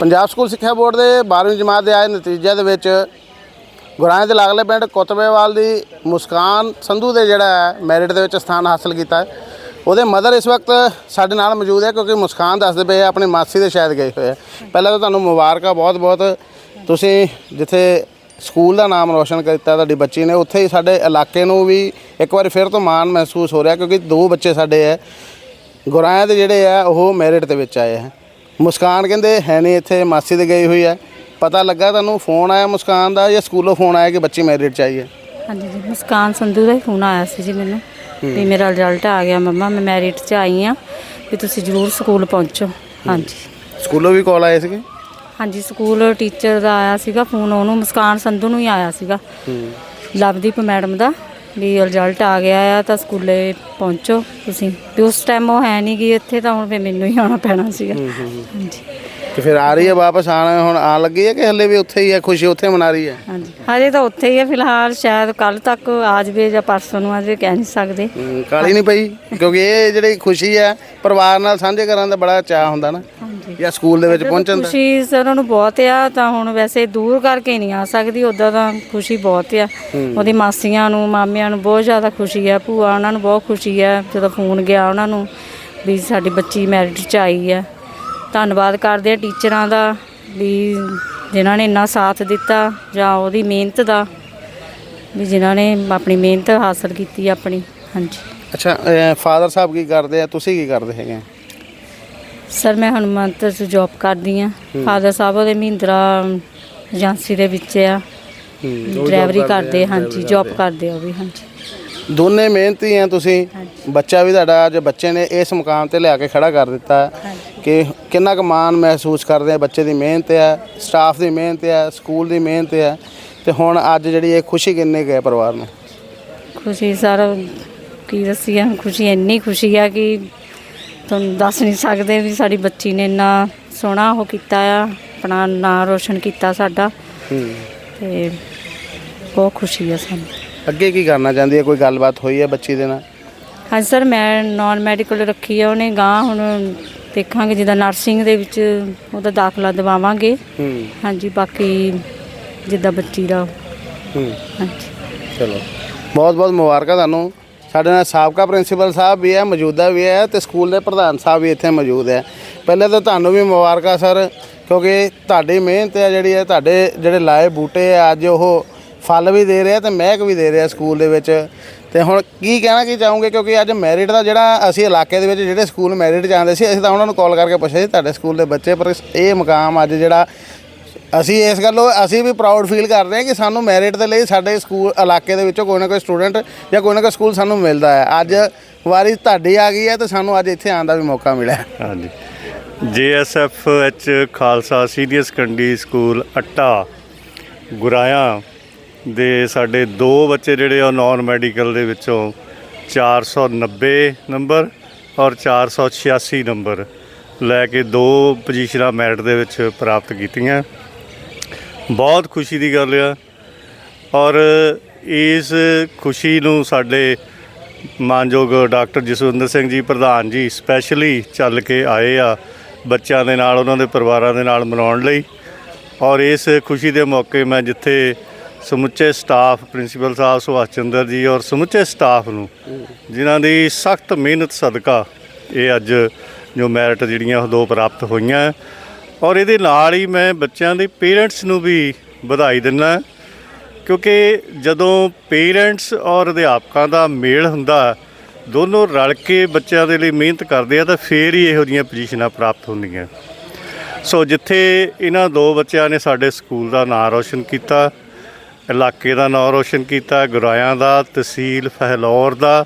Punjab school ਸਿੱਖਿਆ board ਦੇ 12ਵੀਂ ਜਮਾਤ ਦੇ ਆਏ ਨਤੀਜੇ ਦੇ ਵਿੱਚ ਗੁਰਾਂ ਦੇ ਲਾਗਲੇ ਪਿੰਡ ਕੋਤਬੇਵਾਲ ਦੀ ਮੁਸਕਾਨ ਸੰਧੂ ਦੇ ਜਿਹੜਾ ਹੈ, ਮੈਰਿਟ ਦੇ ਵਿੱਚ ਸਥਾਨ ਹਾਸਲ ਕੀਤਾ ਹੈ। ਉਹਦੇ ਮਦਰ ਇਸ ਵਕਤ ਸਾਡੇ ਨਾਲ ਮੌਜੂਦ ਹੈ ਕਿਉਂਕਿ ਮੁਸਕਾਨ ਦੱਸਦੇ ਪਏ ਆ, ਆਪਣੀ ਮਾਸੀ ਦੇ ਸ਼ਾਇਦ ਗਏ ਹੋਏ ਆ। ਪਹਿਲਾਂ ਤਾਂ ਤੁਹਾਨੂੰ ਮੁਬਾਰਕਾਂ ਬਹੁਤ ਬਹੁਤ ਤੁਸੀਂ ਜਿੱਥੇ ਸਕੂਲ ਦਾ ਨਾਮ ਰੋਸ਼ਨ ਕੀਤਾ, ਤੁਹਾਡੀ ਬੱਚੀ ਨੇ, ਉੱਥੇ ਹੀ ਸਾਡੇ ਇਲਾਕੇ ਨੂੰ ਵੀ ਇੱਕ ਵਾਰੀ ਫਿਰ ਤੋਂ ਮਾਣ ਮਹਿਸੂਸ ਹੋ ਰਿਹਾ ਕਿਉਂਕਿ ਦੋ ਬੱਚੇ ਸਾਡੇ ਹੈ। ਗੁਰਾਇਆਂ ਦੇ ਜਿਹੜੇ ਆ, ਉਹ ਮੈਰਿਟ ਦੇ ਵਿੱਚ ਆਏ ਹੈ। ਮੁਸਕਾਨ ਕਹਿੰਦੇ ਹੈ ਨਹੀਂ ਇੱਥੇ ਮਾਸੀ ਦੇ ਗਈ ਹੋਈ ਹੈ। ਪਤਾ ਲੱਗਾ ਤੁਹਾਨੂੰ ਫੋਨ ਆਇਆ ਮੁਸਕਾਨ ਦਾ ਜਾਂ ਸਕੂਲੋਂ ਫੋਨ ਆਇਆ ਕਿ ਬੱਚੀ ਮੈਰਿਟ ਚ ਆਈ ਹੈ? ਹਾਂਜੀ ਜੀ ਮੁਸਕਾਨ ਸੰਧੂ ਦਾ ਹੀ ਫੋਨ ਆਇਆ ਸੀ ਜੀ ਮੈਨੂੰ। ਵੀ ਮੇਰਾ ਰਿਜ਼ਲਟ ਆ ਗਿਆ ਮੰਮਾ ਮੈਂ ਮੈਰਿਟ 'ਚ ਆਈ ਆ ਵੀ ਤੁਸੀਂ ਜ਼ਰੂਰ ਸਕੂਲ ਪਹੁੰਚੋ। ਹਾਂਜੀ। ਸਕੂਲੋਂ ਵੀ ਕਾਲ ਆਏ ਸੀਗੇ? ਹਾਂਜੀ ਸਕੂਲ ਟੀਚਰ ਦਾ ਆਇਆ ਸੀਗਾ ਫੋਨ ਉਹਨੂੰ ਮੁਸਕਾਨ ਸੰਧੂ ਨੂੰ ਹੀ ਆਇਆ ਸੀਗਾ। ਲਵਦੀਪ ਮੈਡਮ ਦਾ। ਵੀ ਰਿਜ਼ਲਟ ਆ ਗਿਆ ਆ ਤਾਂ ਸਕੂਲੇ ਪਹੁੰਚੋ ਤੁਸੀਂ। ਵੀ ਉਸ ਟਾਈਮ ਉਹ ਹੈ ਨਹੀਂ ਗਈ ਇੱਥੇ ਤਾਂ ਹੁਣ ਫੇ ਮੈਨੂੰ ਹੀ ਆਉਣਾ ਪੈਣਾ ਸੀਗਾ। ਹਾਂਜੀ। ਤੇ ਫਿਰ ਆ ਰਹੀ ਹੈ ਵਾਪਸ ਆਣ ਹੁਣ ਆਣ ਲੱਗੀ ਹੈ ਕਿ ਹੱਲੇ ਵੀ ਉੱਥੇ ਹੀ ਹੈ ਖੁਸ਼ੀ ਉੱਥੇ ਮਨਾ ਰਹੀ ਹੈ? ਹਾਂਜੀ। ਹਜੇ ਤਾਂ ਉੱਥੇ ਹੀ ਹੈ ਫਿਲਹਾਲ ਸ਼ਾਇਦ ਕੱਲ ਤੱਕ ਆ ਜਾਵੇ ਜਾਂ ਪਰਸੋਂ ਨੂੰ ਆ ਜਾਵੇ ਕਹਿ ਨਹੀਂ ਸਕਦੇ। ਕਾਲੀ ਨਹੀਂ ਪਈ? ਕਿਉਂਕਿ ਇਹ ਜਿਹੜੀ ਖੁਸ਼ੀ ਹੈ ਪਰਿਵਾਰ ਨਾਲ ਸਾਂਝੇ ਕਰਨ ਦਾ ਬੜਾ ਚਾਹ ਹੁੰਦਾ ਨਾ। ਜਾਂ ਸਕੂਲ ਦੇ ਵਿੱਚ ਪਹੁੰਚਣ ਦਾ? ਖੁਸ਼ੀ ਸਰ ਉਹਨਾਂ ਨੂੰ ਬਹੁਤ ਆ ਤਾਂ ਹੁਣ ਵੈਸੇ ਦੂਰ ਕਰਕੇ ਨਹੀਂ ਆ ਸਕਦੀ ਉਦਾਂ ਤਾਂ ਖੁਸ਼ੀ ਬਹੁਤ ਆ। ਉਹਦੀ ਮਾਸੀਆਂ ਨੂੰ ਮਾਮਿਆਂ ਨੂੰ ਬਹੁਤ ਜ਼ਿਆਦਾ ਖੁਸ਼ੀ ਆ ਭੂਆ ਉਹਨਾਂ ਨੂੰ ਬਹੁਤ ਖੁਸ਼ੀ ਆ ਜਦੋਂ ਫੋਨ ਗਿਆ ਉਹਨਾਂ ਨੂੰ ਵੀ ਸਾਡੀ ਬੱਚੀ ਮੈਰਿਟ ਚ ਆਈ ਆ। ਧੰਨਵਾਦ ਕਰਦੇ ਆ ਟੀਚਰਾਂ ਦਾ ਵੀ ਜਿਨ੍ਹਾਂ ਨੇ ਇੰਨਾ ਸਾਥ ਦਿੱਤਾ ਜਾਂ ਉਹਦੀ ਮਿਹਨਤ ਦਾ ਵੀ ਜਿਨ੍ਹਾਂ ਨੇ ਆਪਣੀ ਮਿਹਨਤ ਹਾਸਲ ਕੀਤੀ ਆਪਣੀ। ਹਾਂਜੀ। ਅੱਛਾ ਫਾਦਰ ਸਾਹਿਬ ਕੀ ਕਰਦੇ ਆ? ਤੁਸੀਂ ਕੀ ਕਰਦੇ ਹੈਗੇ? ਸਰ ਮੈਂ ਹਨੂੰਮੰਤਰ 'ਚ ਜੌਬ ਕਰਦੀ ਆ ਫਾਦਰ ਸਾਹਿਬ ਉਹਦੇ ਮਹਿੰਦਰਾ ਏਜੰਸੀ ਦੇ ਵਿੱਚ ਆ। ਡਰਾਈਵਰੀ ਕਰਦੇ ਹਾਂਜੀ ਜੌਬ ਕਰਦੇ ਆ ਉਹ ਵੀ ਹਾਂਜੀ। ਦੋਨੇ ਮਿਹਨਤੀ ਆ ਤੁਸੀਂ। ਬੱਚਾ ਵੀ ਤੁਹਾਡਾ ਅੱਜ ਬੱਚੇ ਨੇ ਇਸ ਮੁਕਾਮ ਤੇ ਲਿਆ ਕੇ ਖੜਾ ਕਰ ਦਿੱਤਾ। ਹੈ ਕਿ ਕਿੰਨਾ ਕੁ ਮਾਣ ਮਹਿਸੂਸ ਕਰਦੇ ਆ ਬੱਚੇ ਦੀ ਮਿਹਨਤ ਹੈ ਸਟਾਫ ਦੀ ਮਿਹਨਤ ਹੈ ਸਕੂਲ ਦੀ ਮਿਹਨਤ ਹੈ ਤੇ ਹੁਣ ਅੱਜ ਜਿਹੜੀ ਇਹ ਖੁਸ਼ੀ ਕਿੰਨੇ ਕੁ ਹੈ ਪਰਿਵਾਰ ਨੂੰ? ਖੁਸ਼ੀ ਸਰ ਕੀ ਦੱਸੀਏ ਖੁਸ਼ੀ ਇੰਨੀ ਖੁਸ਼ੀ ਆ ਕਿ ਤੁਹਾਨੂੰ ਦੱਸ ਨਹੀਂ ਸਕਦੇ ਵੀ ਸਾਡੀ ਬੱਚੀ ਨੇ ਇੰਨਾ ਸੋਹਣਾ ਉਹ ਕੀਤਾ ਆ ਆਪਣਾ ਨਾਂ ਰੋਸ਼ਨ ਕੀਤਾ ਸਾਡਾ। ਹੂੰ। ਤੇ ਬਹੁਤ ਖੁਸ਼ੀ ਆ ਸਾਨੂੰ। ਅੱਗੇ ਕੀ ਕਰਨਾ ਚਾਹੁੰਦੀ ਹੈ? ਕੋਈ ਗੱਲਬਾਤ ਹੋਈ ਹੈ ਬੱਚੀ ਦੇ ਨਾਲ? ਹਾਂਜੀ ਸਰ ਮੈਂ ਨਾਨ ਮੈਡੀਕਲ ਰੱਖੀ ਆ ਉਹਨੇ ਗਾਂ ਹੁਣ ਦੇਖਾਂਗੇ ਜਿੱਦਾਂ ਨਰਸਿੰਗ ਦੇ ਵਿੱਚ ਉਹਦਾ ਦਾਖਲਾ ਦਿਵਾਵਾਂਗੇ। ਹੂੰ। ਹਾਂਜੀ ਬਾਕੀ ਜਿੱਦਾਂ ਬੱਚੀ ਦਾ। ਹੂੰ। ਹਾਂਜੀ। ਚਲੋ। ਬਹੁਤ ਬਹੁਤ ਮੁਬਾਰਕਾਂ ਤੁਹਾਨੂੰ। ਸਾਡੇ ਨਾਲ ਸਾਬਕਾ ਪ੍ਰਿੰਸੀਪਲ ਸਾਹਿਬ ਵੀ ਹੈ, ਮੌਜੂਦਾ ਵੀ ਹੈ ਤੇ ਸਕੂਲ ਦੇ ਪ੍ਰਧਾਨ ਸਾਹਿਬ ਵੀ ਇੱਥੇ ਮੌਜੂਦ ਹੈ। ਪਹਿਲੇ ਤਾਂ ਤੁਹਾਨੂੰ ਵੀ ਮੁਬਾਰਕਾਂ ਸਰ, ਕਿਉਂਕਿ ਤੁਹਾਡੀ ਮਿਹਨਤ ਹੈ ਜਿਹੜੀ ਹੈ, ਤੁਹਾਡੇ ਜਿਹੜੇ ਲਾਏ ਬੂਟੇ ਆ, ਅੱਜ ਉਹ ਫਲ ਵੀ ਦੇ ਰਿਹਾ ਤੇ ਮਹਿਕ ਵੀ ਦੇ ਰਿਹਾ ਸਕੂਲ ਦੇ ਵਿੱਚ। ਤੇ ਹੁਣ ਕੀ ਕਹਿਣਾ, ਕੀ ਚਾਹੋਗੇ? ਕਿਉਂਕਿ ਅੱਜ ਮੈਰਿਟ ਦਾ ਜਿਹੜਾ ਅਸੀਂ ਇਲਾਕੇ ਦੇ ਵਿੱਚ ਜਿਹੜੇ ਸਕੂਲ ਮੈਰਿਟ ਜਾਂਦੇ ਸੀ, ਅਸੀਂ ਤਾਂ ਉਹਨਾਂ ਨੂੰ ਕਾਲ ਕਰਕੇ ਪੁੱਛਿਆ ਸੀ, ਤੁਹਾਡੇ ਸਕੂਲ ਦੇ ਬੱਚੇ ਪਰ ਇਹ ਮੁਕਾਮ ਅੱਜ ਜਿਹੜਾ ਅਸੀਂ ਇਸ ਗੱਲੋਂ ਅਸੀਂ ਵੀ ਪ੍ਰਾਊਡ ਫੀਲ ਕਰ ਰਹੇ ਹਾਂ ਕਿ ਸਾਨੂੰ ਮੈਰਿਟ ਦੇ ਲਈ ਸਾਡੇ ਸਕੂਲ ਇਲਾਕੇ ਦੇ ਵਿੱਚੋਂ ਕੋਈ ਨਾ ਕੋਈ ਸਟੂਡੈਂਟ ਜਾਂ ਕੋਈ ਨਾ ਕੋਈ ਸਕੂਲ ਸਾਨੂੰ ਮਿਲਦਾ ਹੈ। ਅੱਜ ਵਾਰੀ ਤੁਹਾਡੀ ਆ ਗਈ ਹੈ ਤੇ ਸਾਨੂੰ ਅੱਜ ਇੱਥੇ ਆਉਣ ਦਾ ਵੀ ਮੌਕਾ ਮਿਲਿਆ ਹਾਂਜੀ। GSF H Khalsa senior secondary school Atta, Guraya ਦੇ ਸਾਡੇ ਦੋ ਬੱਚੇ ਜਿਹੜੇ ਆ ਨਾਨ ਮੈਡੀਕਲ ਦੇ ਵਿੱਚੋਂ 490 ਨੰਬਰ ਔਰ 486 ਨੰਬਰ ਲੈ ਕੇ ਦੋ ਪੋਜੀਸ਼ਨਾਂ ਮੈਰਿਟ ਦੇ ਵਿੱਚ ਪ੍ਰਾਪਤ ਕੀਤੀਆਂ। ਬਹੁਤ ਖੁਸ਼ੀ ਦੀ ਗੱਲ ਆ। ਔਰ ਇਸ ਖੁਸ਼ੀ ਨੂੰ ਸਾਡੇ ਮਾਨਯੋਗ ਡਾਕਟਰ ਜਸਵਿੰਦਰ ਸਿੰਘ ਜੀ, ਪ੍ਰਧਾਨ ਜੀ ਸਪੈਸ਼ਲੀ ਚੱਲ ਕੇ ਆਏ ਆ ਬੱਚਿਆਂ ਦੇ ਨਾਲ, ਉਹਨਾਂ ਦੇ ਪਰਿਵਾਰਾਂ ਦੇ ਨਾਲ ਮਨਾਉਣ ਲਈ। ਔਰ ਇਸ ਖੁਸ਼ੀ ਦੇ ਮੌਕੇ ਮੈਂ ਜਿੱਥੇ ਸਮੁੱਚੇ ਸਟਾਫ ਪ੍ਰਿੰਸੀਪਲ ਸਾਹਿਬ ਸੁਭਾਸ਼ ਚੰਦਰ ਜੀ ਔਰ ਸਮੁੱਚੇ ਸਟਾਫ ਨੂੰ, ਜਿਨ੍ਹਾਂ ਦੀ ਸਖਤ ਮਿਹਨਤ ਸਦਕਾ ਇਹ ਅੱਜ ਜੋ ਮੈਰਿਟ ਜਿਹੜੀਆਂ ਉਹ ਦੋ ਪ੍ਰਾਪਤ ਹੋਈਆਂ। ਔਰ ਇਹਦੇ ਨਾਲ ਹੀ ਮੈਂ ਬੱਚਿਆਂ ਦੇ ਪੇਰੈਂਟਸ ਨੂੰ ਵੀ ਵਧਾਈ ਦਿੰਦਾ ਕਿਉਂਕਿ ਜਦੋਂ ਪੇਰੈਂਟਸ ਔਰ ਅਧਿਆਪਕਾਂ ਦਾ ਮੇਲ ਹੁੰਦਾ, ਦੋਨੋਂ ਰਲ ਕੇ ਬੱਚਿਆਂ ਦੇ ਲਈ ਮਿਹਨਤ ਕਰਦੇ ਆ, ਤਾਂ ਫੇਰ ਹੀ ਇਹੋ ਜਿਹੀਆਂ ਪੋਜੀਸ਼ਨਾਂ ਪ੍ਰਾਪਤ ਹੁੰਦੀਆਂ। ਸੋ ਜਿੱਥੇ ਇਹਨਾਂ ਦੋ ਬੱਚਿਆਂ ਨੇ ਸਾਡੇ ਸਕੂਲ ਦਾ ਨਾਮ ਰੌਸ਼ਨ ਕੀਤਾ, ਇਲਾਕੇ ਦਾ ਨਾਮ ਰੌਸ਼ਨ ਕੀਤਾ, ਗੁਰਾਇਆਂ ਦਾ, ਤਹਿਸੀਲ ਫਹਿਲੌਰ ਦਾ,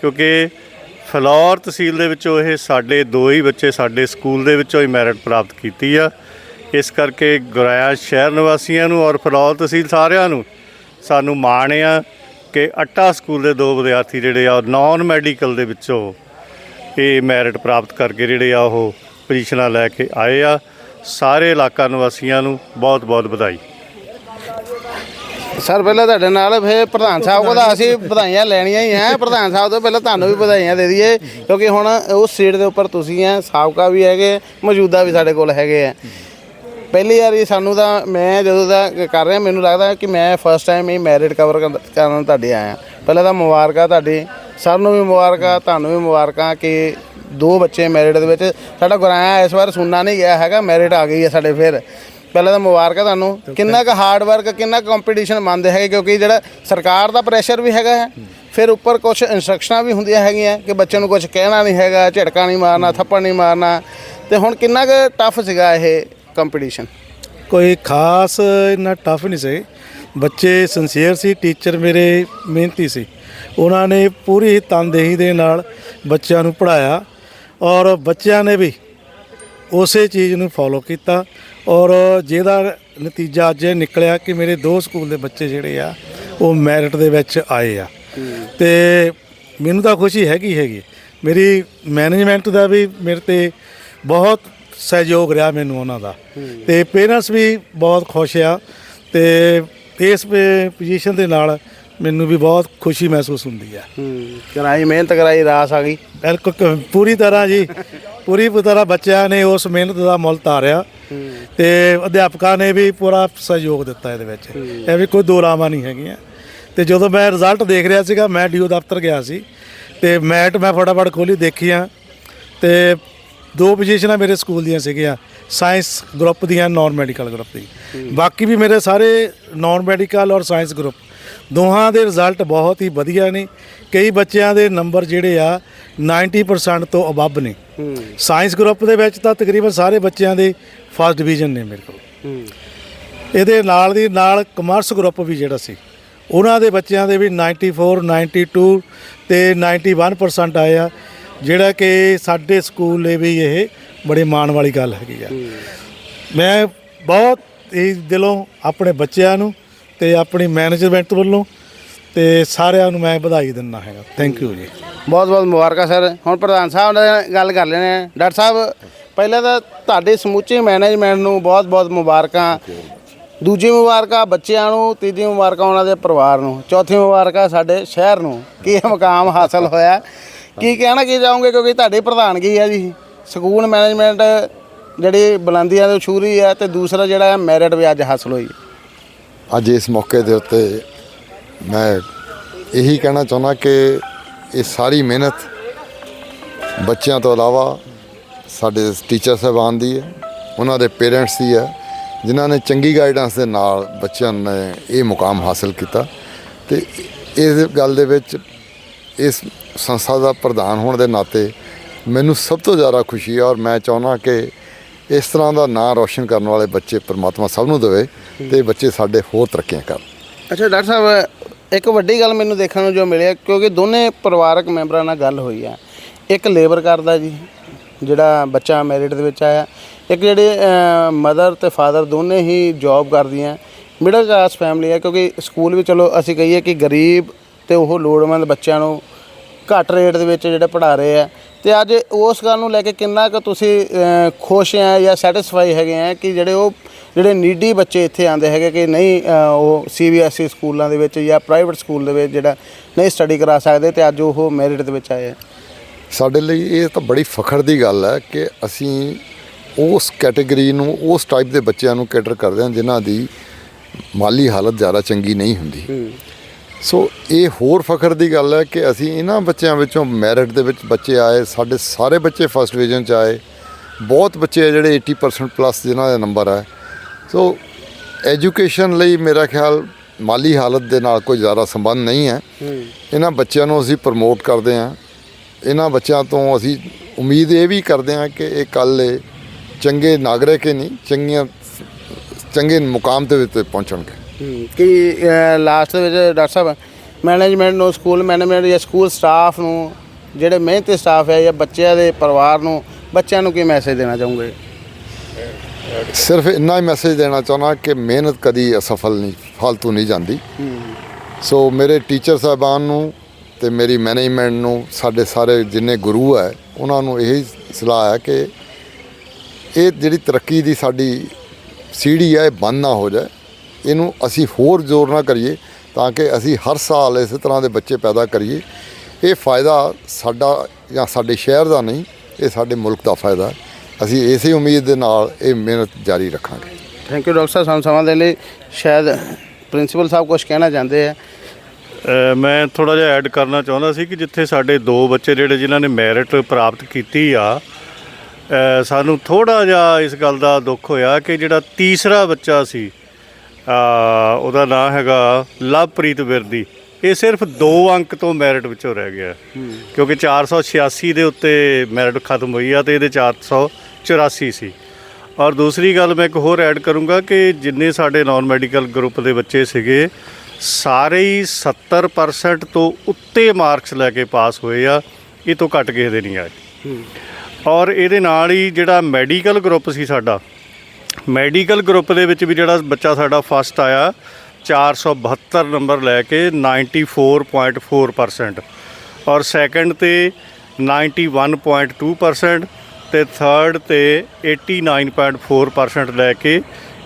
ਕਿਉਂਕਿ ਫਲੌਰ ਤਹਿਸੀਲ ਦੇ ਵਿੱਚੋਂ ਇਹ ਸਾਡੇ ਦੋ ਹੀ ਬੱਚੇ ਸਾਡੇ ਸਕੂਲ ਦੇ ਵਿੱਚੋਂ ਹੀ ਮੈਰਿਟ ਪ੍ਰਾਪਤ ਕੀਤੀ ਆ। ਇਸ ਕਰਕੇ ਗੁਰਾਇਆ ਸ਼ਹਿਰ ਨਿਵਾਸੀਆਂ ਨੂੰ ਔਰ ਫਲੌਰ ਤਹਿਸੀਲ ਸਾਰਿਆਂ ਨੂੰ ਸਾਨੂੰ ਮਾਣ ਆ ਕਿ ਅੱਟਾ ਸਕੂਲ ਦੇ ਦੋ ਵਿਦਿਆਰਥੀ ਜਿਹੜੇ ਆ ਨਾਨ ਮੈਡੀਕਲ ਦੇ ਵਿੱਚੋਂ ਇਹ ਮੈਰਿਟ ਪ੍ਰਾਪਤ ਕਰਕੇ ਜਿਹੜੇ ਆ, ਉਹ ਪੋਜੀਸ਼ਨਾਂ ਲੈ ਕੇ ਆਏ ਆ। ਸਾਰੇ ਇਲਾਕਾ ਨਿਵਾਸੀਆਂ ਨੂੰ ਬਹੁਤ ਬਹੁਤ ਵਧਾਈ। ਸਰ, ਪਹਿਲਾਂ ਤੁਹਾਡੇ ਨਾਲ ਫਿਰ ਪ੍ਰਧਾਨ ਸਾਹਿਬ ਕੋਲ ਤਾਂ ਅਸੀਂ ਵਧਾਈਆਂ ਲੈਣੀਆਂ ਹੀ ਹੈ। ਪ੍ਰਧਾਨ ਸਾਹਿਬ ਤੋਂ ਪਹਿਲਾਂ ਤੁਹਾਨੂੰ ਵੀ ਵਧਾਈਆਂ ਦੇ ਦਈਏ, ਕਿਉਂਕਿ ਹੁਣ ਉਸ ਸੀਟ ਦੇ ਉੱਪਰ ਤੁਸੀਂ ਹੈ, ਸਾਬਕਾ ਵੀ ਹੈਗੇ, ਮੌਜੂਦਾ ਵੀ ਸਾਡੇ ਕੋਲ ਹੈਗੇ ਆ। ਪਹਿਲੀ ਵਾਰੀ ਸਾਨੂੰ ਤਾਂ ਮੈਂ ਜਦੋਂ ਦਾ ਕਰ ਰਿਹਾ, ਮੈਨੂੰ ਲੱਗਦਾ ਕਿ ਮੈਂ ਫਸਟ ਟਾਈਮ ਹੀ ਮੈਰਿਟ ਕਵਰ ਕਰਨ ਤੁਹਾਡੇ ਆਇਆ। ਪਹਿਲਾਂ ਤਾਂ ਮੁਬਾਰਕਾਂ ਤੁਹਾਡੀ। ਸਰ ਨੂੰ ਵੀ ਮੁਬਾਰਕਾਂ, ਤੁਹਾਨੂੰ ਵੀ ਮੁਬਾਰਕਾਂ ਕਿ ਦੋ ਬੱਚੇ ਮੈਰਿਟ ਦੇ ਵਿੱਚ। ਸਾਡਾ ਗੁਰਾਇਆ ਇਸ ਵਾਰ ਸੁਣਨਾ ਨਹੀਂ ਗਿਆ ਹੈਗਾ ਮੈਰਿਟ ਆ ਗਈ ਹੈ ਸਾਡੇ ਫਿਰ। ਪਹਿਲਾਂ ਤਾਂ ਮੁਬਾਰਕਾਂ ਤੁਹਾਨੂੰ। ਕਿੰਨਾ ਕੁ ਹਾਰਡ ਵਰਕ ਕਿੰਨਾ ਕੰਪੀਟੀਸ਼ਨ ਮੰਨਦੇ ਹੈਗੇ ਕਿਉਂਕਿ ਜਿਹੜਾ ਸਰਕਾਰ ਦਾ ਪ੍ਰੈਸ਼ਰ ਵੀ ਹੈਗਾ ਹੈ ਫਿਰ ਉੱਪਰ ਕੁਝ ਇਨਸਟਰਕਸ਼ਨਾਂ ਵੀ ਹੁੰਦੀਆਂ ਹੈਗੀਆਂ ਕਿ ਬੱਚੇ ਨੂੰ ਕੁਝ ਕਹਿਣਾ ਨਹੀਂ ਹੈਗਾ ਝਟਕਾ ਨਹੀਂ ਮਾਰਨਾ ਥੱਪੜ ਨਹੀਂ ਮਾਰਨਾ। ਤੇ ਹੁਣ ਕਿੰਨਾ ਕੁ ਟਫ ਸੀਗਾ ਇਹ ਕੰਪੀਟੀਸ਼ਨ ਕੋਈ ਖਾਸ ਇੰਨਾ ਟਫ ਨਹੀਂ ਸੀ। ਬੱਚੇ ਸਿੰਸੀਅਰ ਸੀ ਟੀਚਰ ਮੇਰੇ ਮਿਹਨਤੀ ਸੀ। ਉਹਨਾਂ ਨੇ ਪੂਰੀ ਤਨਦੇਹੀ ਦੇ ਨਾਲ ਬੱਚਿਆਂ ਨੂੰ ਪੜਾਇਆ ਔਰ ਬੱਚਿਆਂ ਨੇ ਵੀ ਉਸੇ ਚੀਜ਼ ਨੂੰ ਫੋਲੋ ਕੀਤਾ। ਔਰ ਜਿਹਦਾ ਨਤੀਜਾ ਅੱਜ ਇਹ ਨਿਕਲਿਆ ਕਿ ਮੇਰੇ ਦੋ ਸਕੂਲ ਦੇ ਬੱਚੇ ਜਿਹੜੇ ਆ ਉਹ ਮੈਰਿਟ ਦੇ ਵਿੱਚ ਆਏ ਆ। ਤੇ ਮੈਨੂੰ ਤਾਂ ਖੁਸ਼ੀ ਹੈਗੀ ਹੈਗੀ। ਮੇਰੀ ਮੈਨੇਜਮੈਂਟ ਦਾ ਵੀ ਮੇਰੇ ਤੇ ਬਹੁਤ ਸਹਿਯੋਗ ਰਿਹਾ ਮੈਨੂੰ ਉਹਨਾਂ ਦਾ। ਤੇ ਪੇਰੈਂਟਸ ਵੀ ਬਹੁਤ ਖੁਸ਼ ਆ ਤੇ ਇਸ ਪੋਜੀਸ਼ਨ ਦੇ ਨਾਲ ਮੈਨੂੰ ਵੀ ਬਹੁਤ ਖੁਸ਼ੀ ਮਹਿਸੂਸ ਹੁੰਦੀ ਆ। ਕਰਾਈ ਮਿਹਨਤ ਕਰਾਈ ਰਾਸ ਆ ਗਈ। ਬਿਲਕੁਲ ਪੂਰੀ ਤਰ੍ਹਾਂ ਜੀ। ਪੂਰੀ ਤਰ੍ਹਾਂ ਬੱਚਿਆਂ ਨੇ ਉਸ ਮਿਹਨਤ ਦਾ ਮੁੱਲ ਤਾਰਿਆ ਤੇ ਅਧਿਆਪਕਾਂ ਨੇ ਵੀ ਪੂਰਾ ਸਹਿਯੋਗ ਦਿੱਤਾ ਇਹਦੇ ਵਿੱਚ। ਇਹ ਵੀ ਕੋਈ ਦੋ ਰਾਵਾਂ ਨਹੀਂ ਹੈਗੀਆਂ। ਤੇ ਜਦੋਂ ਮੈਂ ਰਿਜ਼ਲਟ ਦੇਖ ਰਿਹਾ ਸੀਗਾ, ਮੈਂ ਡੀਓ ਦਫ਼ਤਰ ਗਿਆ ਸੀ ਤੇ ਮੈਟ ਮੈਂ ਫਟਾਫਟ ਖੋਲੀ ਦੇਖੀਆਂ ਤੇ ਦੋ ਪੋਜੀਸ਼ਨਾਂ ਮੇਰੇ ਸਕੂਲ ਦੀਆਂ ਸੀਗੀਆਂ ਸਾਇੰਸ ਗਰੁੱਪ ਦੀਆਂ ਨਾਨ ਮੈਡੀਕਲ ਗਰੁੱਪ ਦੀ। ਬਾਕੀ ਵੀ ਮੇਰੇ ਸਾਰੇ ਨਾਨ ਮੈਡੀਕਲ ਔਰ ਸਾਇੰਸ ਗਰੁੱਪ ਦੋਹਾਂ ਦੇ ਰਿਜ਼ਲਟ ਬਹੁਤ ਹੀ ਵਧੀਆ ਨੇ। ਕਈ ਬੱਚਿਆਂ ਦੇ ਨੰਬਰ ਜਿਹੜੇ ਆ 90% ਤੋਂ ਅਬਵ ਨੇ। ਸਾਇੰਸ ਗਰੁੱਪ ਦੇ ਵਿੱਚ ਤਾਂ ਤਕਰੀਬਨ ਸਾਰੇ ਬੱਚਿਆਂ ਦੇ ਫਸਟ ਡਿਵੀਜ਼ਨ ਨੇ ਮੇਰੇ ਕੋਲ। ਇਹਦੇ ਨਾਲ ਦੀ ਨਾਲ ਕਮਰਸ ਗਰੁੱਪ ਵੀ ਜਿਹੜਾ ਸੀ ਉਹਨਾਂ ਦੇ ਬੱਚਿਆਂ ਦੇ ਵੀ 94 92 ਤੇ 91% ਆਏ ਆ। ਜਿਹੜਾ ਕਿ ਸਾਡੇ ਸਕੂਲ ਲਈ ਵੀ ਇਹ ਬੜੇ ਮਾਣ ਵਾਲੀ ਗੱਲ ਹੈਗੀ ਆ। ਮੈਂ ਬਹੁਤ ਹੀ ਦਿਲੋਂ ਆਪਣੇ ਬੱਚਿਆਂ ਨੂੰ ਤੇ ਆਪਣੀ ਮੈਨੇਜਮੈਂਟ ਵੱਲੋਂ ਤੇ ਸਾਰਿਆਂ ਨੂੰ ਮੈਂ ਵਧਾਈ ਦਿੰਦਾ ਹੈਗਾ। ਥੈਂਕ ਯੂ ਜੀ। ਬਹੁਤ ਬਹੁਤ ਮੁਬਾਰਕਾਂ ਸਰ। ਹੁਣ ਪ੍ਰਧਾਨ ਸਾਹਿਬ ਨਾਲ ਗੱਲ ਕਰ ਲੈਣੇ ਆ ਡਾਕਟਰ ਸਾਹਿਬ, ਪਹਿਲਾਂ ਤਾਂ ਤੁਹਾਡੇ ਸਮੁੱਚੇ ਮੈਨੇਜਮੈਂਟ ਨੂੰ ਬਹੁਤ ਬਹੁਤ ਮੁਬਾਰਕਾਂ। ਦੂਜੀ ਮੁਬਾਰਕਾਂ ਬੱਚਿਆਂ ਨੂੰ, ਤੀਜੀ ਮੁਬਾਰਕਾਂ ਉਹਨਾਂ ਦੇ ਪਰਿਵਾਰ ਨੂੰ, ਚੌਥੀ ਮੁਬਾਰਕਾਂ ਸਾਡੇ ਸ਼ਹਿਰ ਨੂੰ। ਕੀ ਇਹ ਮੁਕਾਮ ਹਾਸਲ ਹੋਇਆ? ਕੀ ਕਹਿਣਾ, ਕੀ ਚਾਹੋਗੇ ਕਿਉਂਕਿ ਤੁਹਾਡੀ ਪ੍ਰਧਾਨਗੀ ਹੈ ਜੀ। ਸਕੂਲ ਮੈਨੇਜਮੈਂਟ ਜਿਹੜੀ ਬੁਲੰਦੀਆਂ ਤੋਂ ਛੂਰੀ ਹੈ ਤੇ ਦੂਸਰਾ ਜਿਹੜਾ ਮੈਰਿਟ ਵੀ ਅੱਜ ਹਾਸਲ ਹੋਈ ਅੱਜ ਇਸ ਮੌਕੇ ਦੇ ਉੱਤੇ ਮੈਂ ਇਹੀ ਕਹਿਣਾ ਚਾਹੁੰਦਾ ਕਿ ਇਹ ਸਾਰੀ ਮਿਹਨਤ ਬੱਚਿਆਂ ਤੋਂ ਇਲਾਵਾ ਸਾਡੇ ਟੀਚਰ ਸਾਹਿਬਾਨ ਦੀ ਹੈ, ਉਹਨਾਂ ਦੇ ਪੇਰੈਂਟਸ ਦੀ ਹੈ, ਜਿਨ੍ਹਾਂ ਨੇ ਚੰਗੀ ਗਾਈਡੈਂਸ ਦੇ ਨਾਲ ਬੱਚਿਆਂ ਨੇ ਇਹ ਮੁਕਾਮ ਹਾਸਲ ਕੀਤਾ ਤੇ ਇਸ ਗੱਲ ਦੇ ਵਿੱਚ ਇਸ ਸੰਸਥਾ ਦਾ ਪ੍ਰਧਾਨ ਹੋਣ ਦੇ ਨਾਤੇ ਮੈਨੂੰ ਸਭ ਤੋਂ ਜ਼ਿਆਦਾ ਖੁਸ਼ੀ ਹੈ ਔਰ ਮੈਂ ਚਾਹੁੰਦਾ ਕਿ ਇਸ ਤਰ੍ਹਾਂ ਦਾ ਨਾਂ ਰੌਸ਼ਨ ਕਰਨ ਵਾਲੇ ਬੱਚੇ ਪ੍ਰਮਾਤਮਾ ਸਭ ਨੂੰ ਦੇਵੇ। ਤੇ ਬੱਚੇ ਸਾਡੇ ਹੋਰ ਤਰੱਕੀਆਂ ਕਰਨ। ਅੱਛਾ, ਡਾਕਟਰ ਸਾਹਿਬ, ਇੱਕ ਵੱਡੀ ਗੱਲ ਮੈਨੂੰ ਦੇਖਣ ਨੂੰ ਜੋ ਮਿਲਿਆ ਕਿਉਂਕਿ ਦੋਨੇ ਪਰਿਵਾਰਕ ਮੈਂਬਰਾਂ ਨਾਲ ਗੱਲ ਹੋਈ ਆ ਇੱਕ ਲੇਬਰ ਕਰਦਾ ਜੀ, ਜਿਹੜਾ ਬੱਚਾ ਮੈਰਿਟ ਦੇ ਵਿੱਚ ਆਇਆ। ਇੱਕ ਜਿਹੜੇ ਮਦਰ ਤੇ ਫਾਦਰ ਦੋਨੇ ਹੀ ਜੌਬ ਕਰਦੀਆਂ ਮਿਡਲ ਕਲਾਸ ਫੈਮਿਲੀ ਹੈ, ਕਿਉਂਕਿ ਸਕੂਲ ਵੀ ਚਲੋ ਅਸੀਂ ਕਹੀਏ ਕਿ ਗਰੀਬ ਤੇ ਉਹ ਲੋੜਵੰਦ ਬੱਚਿਆਂ ਨੂੰ ਘੱਟ ਰੇਟ ਦੇ ਵਿੱਚ ਜਿਹੜੇ ਪੜ੍ਹਾ ਰਹੇ ਆ ਤੇ ਅੱਜ ਉਸ ਗੱਲ ਨੂੰ ਲੈ ਕੇ ਕਿੰਨਾ ਕੁ ਤੁਸੀਂ ਖੁਸ਼ ਆ ਜਾਂ ਸੈਟੀਸਫਾਈ ਹੈਗੇ ਆ ਕਿ ਜਿਹੜੇ ਉਹ ਜਿਹੜੇ ਨੀਡੀ ਬੱਚੇ ਇੱਥੇ ਆਉਂਦੇ ਹੈਗੇ ਕਿ ਨਹੀਂ ਉਹ ਸੀਬੀਐਸਈ ਸਕੂਲਾਂ ਦੇ ਵਿੱਚ ਜਾਂ ਪ੍ਰਾਈਵੇਟ ਸਕੂਲ ਦੇ ਵਿੱਚ ਜਿਹੜਾ ਨਹੀਂ ਸਟੱਡੀ ਕਰਾ ਸਕਦੇ ਤੇ ਅੱਜ ਉਹ ਮੈਰਿਟ ਦੇ ਵਿੱਚ ਆਏ ਆ। ਸਾਡੇ ਲਈ ਇਹ ਤਾਂ ਬੜੀ ਫਖਰ ਦੀ ਗੱਲ ਹੈ ਕਿ ਅਸੀਂ ਉਸ ਕੈਟਾਗਰੀ ਨੂੰ ਉਸ ਟਾਈਪ ਦੇ ਬੱਚਿਆਂ ਨੂੰ ਕੈਟਰ ਕਰਦੇ ਹਾਂ ਜਿਨ੍ਹਾਂ ਦੀ ਮਾਲੀ ਹਾਲਤ ਜ਼ਿਆਦਾ ਚੰਗੀ ਨਹੀਂ ਹੁੰਦੀ। ਸੋ ਇਹ ਹੋਰ ਫਖਰ ਦੀ ਗੱਲ ਹੈ ਕਿ ਅਸੀਂ ਇਹਨਾਂ ਬੱਚਿਆਂ ਵਿੱਚੋਂ ਮੈਰਿਟ ਦੇ ਵਿੱਚ ਬੱਚੇ ਆਏ ਸਾਡੇ ਸਾਰੇ ਬੱਚੇ ਫਸਟ ਡਿਵੀਜ਼ਨ ਚ ਆਏ। ਬਹੁਤ ਬੱਚੇ ਜਿਹੜੇ 80% ਪਲੱਸ ਜਿਨ੍ਹਾਂ ਦਾ ਨੰਬਰ ਹੈ। ਸੋ ਐਜੂਕੇਸ਼ਨ ਲਈ ਮੇਰਾ ਖਿਆਲ ਮਾਲੀ ਹਾਲਤ ਦੇ ਨਾਲ ਕੋਈ ਜ਼ਿਆਦਾ ਸੰਬੰਧ ਨਹੀਂ ਹੈ। ਇਹਨਾਂ ਬੱਚਿਆਂ ਨੂੰ ਅਸੀਂ ਪ੍ਰਮੋਟ ਕਰਦੇ ਹਾਂ। ਇਹਨਾਂ ਬੱਚਿਆਂ ਤੋਂ ਅਸੀਂ ਉਮੀਦ ਇਹ ਵੀ ਕਰਦੇ ਹਾਂ ਕਿ ਇਹ ਕੱਲ ਚੰਗੇ ਨਾਗਰਿਕ ਹੀ ਨਹੀਂ ਚੰਗੀਆਂ ਚੰਗੇ ਮੁਕਾਮ ਤੇ ਵਿੱਚ ਪਹੁੰਚਣਗੇ। ਕਿ ਲਾਸਟ ਵਿੱਚ ਡਾਕਟਰ ਸਾਹਿਬ ਮੈਨੇਜਮੈਂਟ ਨੂੰ ਸਕੂਲ ਮੈਨੇਜਮੈਂਟ ਜਾਂ ਸਕੂਲ ਸਟਾਫ ਨੂੰ ਜਿਹੜੇ ਮਿਹਨਤੀ ਸਟਾਫ ਹੈ ਜਾਂ ਬੱਚਿਆਂ ਦੇ ਪਰਿਵਾਰ ਨੂੰ ਬੱਚਿਆਂ ਨੂੰ ਕੀ ਮੈਸੇਜ ਦੇਣਾ ਚਾਹੋਗੇ? ਸਿਰਫ ਇੰਨਾ ਹੀ ਮੈਸੇਜ ਦੇਣਾ ਚਾਹੁੰਦਾ ਕਿ ਮਿਹਨਤ ਕਦੀ ਅਸਫਲ ਨਹੀਂ ਫालतू ਨਹੀਂ ਜਾਂਦੀ। ਸੋ ਮੇਰੇ ਟੀਚਰ ਸਾਹਿਬਾਨ ਨੂੰ ਤੇ ਮੇਰੀ ਮੈਨੇਜਮੈਂਟ ਨੂੰ, ਸਾਡੇ ਸਾਰੇ ਜਿੰਨੇ ਗੁਰੂ ਹੈ, ਉਹਨਾਂ ਨੂੰ ਇਹ ਸਲਾਹ ਹੈ ਕਿ ਇਹ ਜਿਹੜੀ ਤਰੱਕੀ ਦੀ ਸਾਡੀ ਸੀੜੀ ਹੈ, ਇਹ ਬੰਦ ਨਾ ਹੋ ਜਾਏ। ਇਹਨੂੰ ਅਸੀਂ ਹੋਰ ਜ਼ੋਰ ਨਾ ਕਰੀਏ ਤਾਂ ਕਿ ਅਸੀਂ ਹਰ ਸਾਲ ਇਸੇ ਤਰ੍ਹਾਂ ਦੇ ਬੱਚੇ ਪੈਦਾ ਕਰੀਏ। ਇਹ ਫਾਇਦਾ ਸਾਡਾ ਜਾਂ ਸਾਡੇ ਸ਼ਹਿਰ ਦਾ ਨਹੀਂ, ਇਹ ਸਾਡੇ ਮੁਲਕ ਦਾ ਫਾਇਦਾ ਹੈ। ਅਸੀਂ ਇਸੇ ਉਮੀਦ ਦੇ ਨਾਲ ਇਹ ਮਿਹਨਤ ਜਾਰੀ ਰੱਖਾਂਗੇ। Thank you doctor Sahib. ਸਾਨੂੰ ਸਮਾਂ ਦੇਣ ਲਈ ਸ਼ਾਇਦ ਪ੍ਰਿੰਸੀਪਲ ਸਾਹਿਬ ਕੁਝ ਕਹਿਣਾ ਚਾਹੁੰਦੇ ਆ। ਮੈਂ ਥੋੜਾ ਜਿਹਾ ਐਡ ਕਰਨਾ ਚਾਹੁੰਦਾ ਸੀ ਕਿ ਜਿੱਥੇ ਸਾਡੇ ਦੋ ਬੱਚੇ ਜਿਹੜੇ ਜਿਨ੍ਹਾਂ ਨੇ ਮੈਰਿਟ ਪ੍ਰਾਪਤ ਕੀਤੀ ਆ ਸਾਨੂੰ ਥੋੜਾ ਜਿਹਾ ਇਸ ਗੱਲ ਦਾ ਦੁੱਖ ਹੋਇਆ ਕਿ ਜਿਹੜਾ ਤੀਸਰਾ ਬੱਚਾ ਸੀ ਉਹਦਾ ਨਾਮ ਹੈਗਾ ਲਵਪ੍ਰੀਤ ਵਿਰਦੀ ਇਹ ਸਿਰਫ 2 ਅੰਕ ਤੋਂ ਮੈਰਿਟ ਵਿੱਚੋਂ ਰਹਿ ਗਿਆ। ਕਿਉਂਕਿ 486 ਦੇ ਉੱਤੇ ਮੈਰਿਟ ਖਤਮ ਹੋਈ ਆ ਤੇ ਇਹਦੇ 484 ਸੀ। ਔਰ ਦੂਸਰੀ ਗੱਲ ਮੈਂ ਇੱਕ ਹੋਰ ਐਡ ਕਰੂੰਗਾ ਕਿ ਜਿੰਨੇ ਸਾਡੇ ਨਾਨ ਮੈਡੀਕਲ ਗਰੁੱਪ ਦੇ ਬੱਚੇ ਸੀਗੇ ਸਾਰੇ ਹੀ 70% ਤੋਂ ਉੱਤੇ ਮਾਰਕਸ ਲੈ ਕੇ ਪਾਸ ਹੋਏ ਆ ਇਹ ਤੋਂ ਘੱਟ ਕਿਸੇ ਦੇ ਨਹੀਂ ਆਏ। ਔਰ ਇਹਦੇ ਨਾਲ ਹੀ ਜਿਹੜਾ ਮੈਡੀਕਲ ਗਰੁੱਪ ਸੀ ਸਾਡਾ ਮੈਡੀਕਲ ਗਰੁੱਪ ਦੇ ਵਿੱਚ ਵੀ ਜਿਹੜਾ ਬੱਚਾ ਸਾਡਾ ਫਸਟ ਆਇਆ 472 ਨੰਬਰ ਲੈ ਕੇ 94.4% ਔਰ ਸੈਕੰਡ ਤੇ 91.2% ਤੇ ਥਰਡ ਤੇ 89.4% ਲੈ ਕੇ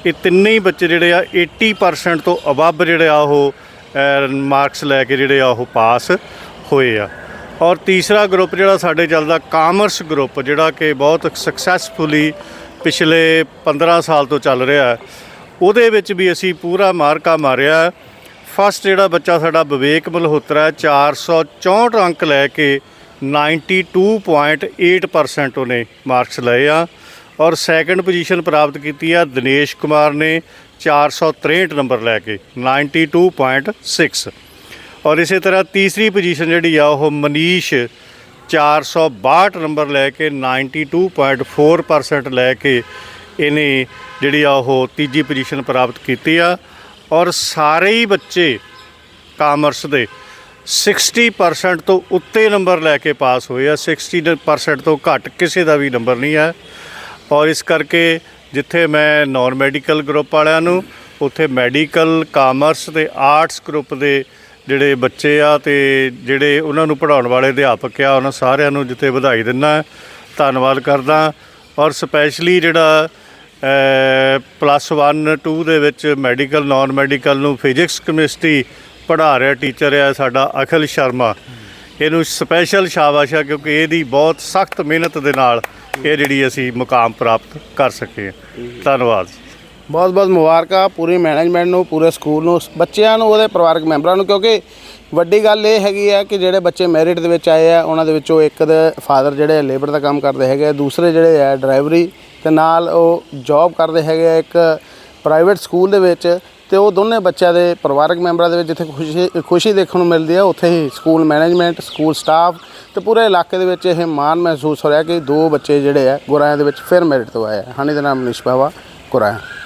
ਇਹ ਤਿੰਨੇ ਹੀ ਬੱਚੇ ਜਿਹੜੇ ਆ 80% ਤੋਂ ਅਬਵ ਜਿਹੜੇ ਆ ਉਹ ਮਾਰਕਸ ਲੈ ਕੇ ਜਿਹੜੇ ਆ ਉਹ ਪਾਸ ਹੋਏ ਆ। ਔਰ ਤੀਸਰਾ ਗਰੁੱਪ ਜਿਹੜਾ ਸਾਡੇ ਚੱਲਦਾ ਕਾਮਰਸ ਗਰੁੱਪ ਜਿਹੜਾ ਕਿ ਬਹੁਤ ਸਕਸੈਸਫੁਲੀ ਪਿਛਲੇ 15 ਸਾਲ ਤੋਂ ਚੱਲ ਰਿਹਾ ਹੈ ਉਹਦੇ ਵਿੱਚ ਵੀ ਅਸੀਂ ਪੂਰਾ ਮਾਰਕਾ ਮਾਰਿਆ। ਫਸਟ ਜਿਹੜਾ ਬੱਚਾ ਸਾਡਾ ਵਿਵੇਕ ਮਲਹੋਤਰਾ ਹੈ, 464 ਅੰਕ ਲੈ ਕੇ 92.8% ਉਹਨੇ ਮਾਰਕਸ ਲਏ ਆ। ਔਰ ਸੈਕੰਡ ਪੋਜੀਸ਼ਨ ਪ੍ਰਾਪਤ ਕੀਤੀ ਆ ਦਿਨੇਸ਼ ਕੁਮਾਰ ਨੇ 463 ਨੰਬਰ ਲੈ ਕੇ 92.6 ਔਰ ਇਸੇ ਤਰ੍ਹਾਂ ਤੀਸਰੀ ਪੋਜੀਸ਼ਨ ਜਿਹੜੀ ਆ, ਉਹ ਮਨੀਸ਼ 462 ਨੰਬਰ ਲੈ ਕੇ 92.4% ਲੈ ਕੇ ਇਹਨੇ ਜਿਹੜੀ ਆ, ਉਹ ਤੀਜੀ ਪੋਜੀਸ਼ਨ ਪ੍ਰਾਪਤ ਕੀਤੀ ਆ। ਔਰ ਸਾਰੇ ਹੀ ਬੱਚੇ ਕਾਮਰਸ ਦੇ 60% ਤੋਂ ਉੱਤੇ ਨੰਬਰ ਲੈ ਕੇ ਪਾਸ ਹੋਏ ਆ। 60% ਤੋਂ ਘੱਟ ਕਿਸੇ ਦਾ ਵੀ ਨੰਬਰ ਨਹੀਂ ਹੈ। ਔਰ ਇਸ ਕਰਕੇ ਜਿੱਥੇ ਮੈਂ ਨਾਨ ਮੈਡੀਕਲ ਗਰੁੱਪ ਵਾਲਿਆਂ ਨੂੰ, ਉੱਥੇ ਮੈਡੀਕਲ ਕਾਮਰਸ ਤੇ ਆਰਟਸ ਗਰੁੱਪ ਦੇ ਜਿਹੜੇ ਬੱਚੇ ਆ ਤੇ ਜਿਹੜੇ ਉਹਨਾਂ ਨੂੰ ਪੜਾਉਣ ਵਾਲੇ ਅਧਿਆਪਕ ਆ, ਉਹਨਾਂ ਸਾਰਿਆਂ ਨੂੰ ਜਿੱਥੇ ਵਧਾਈ ਦਿੰਦਾ ਧੰਨਵਾਦ ਕਰਦਾ ਔਰ ਸਪੈਸ਼ਲੀ ਜਿਹੜਾ ਪਲੱਸ 1 2 ਦੇ ਵਿੱਚ ਮੈਡੀਕਲ ਨਾਨ ਮੈਡੀਕਲ ਨੂੰ ਫਿਜ਼ਿਕਸ ਕੈਮਿਸਟਰੀ ਪੜ੍ਹਾ ਰਿਹਾ ਟੀਚਰ ਆ ਸਾਡਾ ਅਖਿਲ ਸ਼ਰਮਾ ਇਹਨੂੰ ਸਪੈਸ਼ਲ ਸ਼ਾਬਾਸ਼ ਆ ਕਿਉਂਕਿ ਇਹਦੀ ਬਹੁਤ ਸਖਤ ਮਿਹਨਤ ਦੇ ਨਾਲ ਇਹ ਜਿਹੜੀ ਅਸੀਂ ਮੁਕਾਮ ਪ੍ਰਾਪਤ ਕਰ ਸਕੇ ਹਾਂ। ਧੰਨਵਾਦ ਬਹੁਤ ਬਹੁਤ ਮੁਬਾਰਕਾਂ ਪੂਰੀ ਮੈਨੇਜਮੈਂਟ ਨੂੰ, ਪੂਰੇ ਸਕੂਲ ਨੂੰ, ਬੱਚਿਆਂ ਨੂੰ, ਉਹਦੇ ਪਰਿਵਾਰਕ ਮੈਂਬਰਾਂ ਨੂੰ, ਕਿਉਂਕਿ ਵੱਡੀ ਗੱਲ ਇਹ ਹੈਗੀ ਹੈ ਕਿ ਜਿਹੜੇ ਬੱਚੇ ਮੈਰਿਟ ਦੇ ਵਿੱਚ ਆਏ ਆ, ਉਹਨਾਂ ਦੇ ਵਿੱਚੋਂ ਇੱਕ ਦੇ ਫਾਦਰ ਜਿਹੜੇ ਲੇਬਰ ਦਾ ਕੰਮ ਕਰਦੇ ਹੈਗੇ ਆ, ਦੂਸਰੇ ਜਿਹੜੇ ਆ ਡਰਾਈਵਰੀ ਤੇ ਨਾਲ ਉਹ ਜੌਬ ਕਰਦੇ ਹੈਗੇ ਆ ਇੱਕ ਪ੍ਰਾਈਵੇਟ ਸਕੂਲ ਦੇ ਵਿੱਚ ਤੇ ਉਹ ਦੋਨੇ ਬੱਚਿਆਂ ਦੇ ਪਰਿਵਾਰਕ ਮੈਂਬਰਾਂ ਦੇ ਵਿੱਚ ਜਿੱਥੇ ਖੁਸ਼ੀ ਖੁਸ਼ੀ ਦੇਖਣ ਨੂੰ ਮਿਲਦੀ ਹੈ ਉੱਥੇ ਹੀ ਸਕੂਲ ਮੈਨੇਜਮੈਂਟ, ਸਕੂਲ ਸਟਾਫ ਤੇ ਪੂਰੇ ਇਲਾਕੇ ਦੇ ਵਿੱਚ ਇਹ ਮਾਣ ਮਹਿਸੂਸ ਹੋ ਰਿਹਾ ਕਿ ਦੋ ਬੱਚੇ ਜਿਹੜੇ ਆ ਗੁਰਾਇਆਂ ਦੇ ਵਿੱਚ ਫਿਰ ਮੈਰਿਟ ਤੋਂ ਆਏ ਆ। ਹਾਨੀ ਦਾ ਨਾਮ ਨਿਸ਼ਪਾਵਾ ਗੁਰਾਇਆ।